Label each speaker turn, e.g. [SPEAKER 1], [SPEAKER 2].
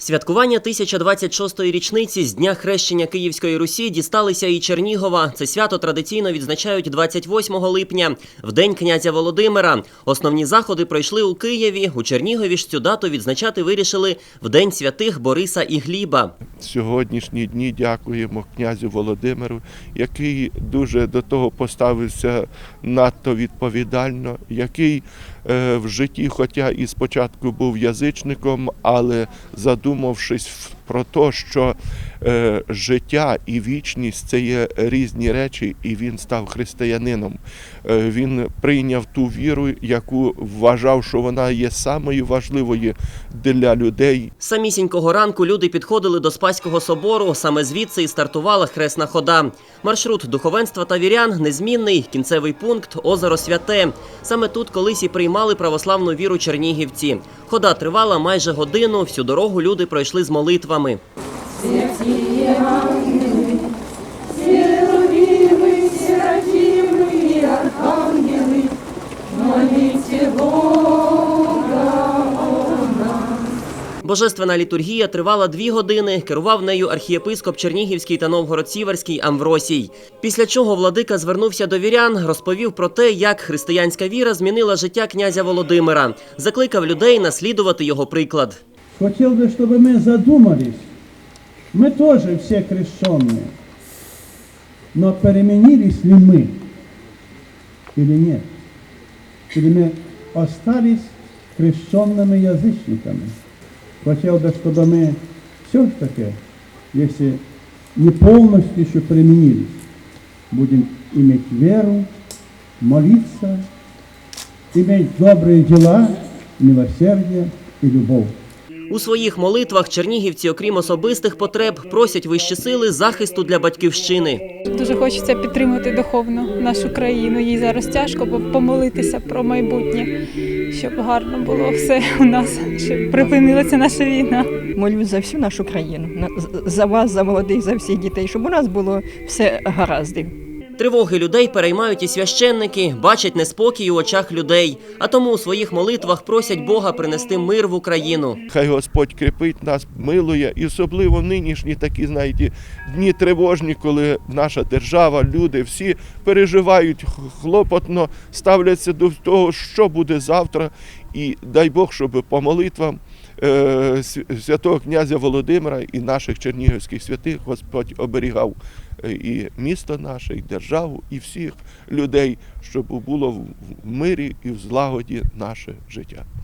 [SPEAKER 1] Святкування 1026-ї річниці з дня хрещення Київської Русі дісталися і Чернігова. Це свято традиційно відзначають 28 липня, в день князя Володимира. Основні заходи пройшли у Києві. У Чернігові ж цю дату відзначати вирішили в день святих Бориса і Гліба.
[SPEAKER 2] Сьогоднішні дні дякуємо князю Володимиру, який дуже до того поставився надто відповідально, який е, в житті, хоча і спочатку був язичником, але задумавшись про те, що життя і вічність це є різні речі, і він став християнином. Е, він прийняв ту віру, яку вважав, що вона є самою важливою для людей
[SPEAKER 1] Самісінького ранку люди підходили до Спаського собору. Саме звідси і стартувала хресна хода. Маршрут духовенства та вірян незмінний. Кінцевий пункт озеро Святе. Саме тут колись і приймали православну віру чернігівці. Хода тривала майже годину. Всю дорогу люди пройшли з молитвами.
[SPEAKER 3] Серафимы, серафимы и архангелы, молите
[SPEAKER 1] Божественна літургія тривала дві години. Керував нею архієпископ Чернігівський та Новгород-Сіверський Амвросій. Після чого владика звернувся до вірян, розповів про те, як християнська віра змінила життя князя Володимира. Закликав людей наслідувати його приклад.
[SPEAKER 4] Хотел бы, чтобы мы задумались. Мы тоже все крещенные. Но переменились ли мы или нет? Или мы остались крещенными язычниками? Хотел бы, чтобы мы все-таки, если не полностью еще переменились, будем иметь веру, молиться, иметь добрые дела, милосердие и любовь.
[SPEAKER 1] У своїх молитвах чернігівці, окрім особистих потреб, просять вищі сили захисту для батьківщини.
[SPEAKER 5] Дуже хочеться підтримати духовно нашу країну. Їй зараз тяжко помолитися про майбутнє, щоб гарно було все у нас, щоб припинилася наша війна.
[SPEAKER 6] Молюсь за всю нашу країну, за вас, за молодих, за всіх дітей, щоб у нас було все гаразд.
[SPEAKER 1] Тривоги людей переймають і священники, бачать неспокій у очах людей, а тому у своїх молитвах просять Бога принести мир в Україну.
[SPEAKER 2] Хай Господь кріпить нас, милує, і особливо нинішні такі, знаєте, дні тривожні, коли наша держава, люди всі переживають хлопотно, ставляться до того, що буде завтра. І дай Бог, щоб по молитвам е, святого князя Володимира і наших чернігівських святих Господь оберігав е, і місто наше, і державу, і всіх людей, щоб було в в мирі і в злагоді наше життя.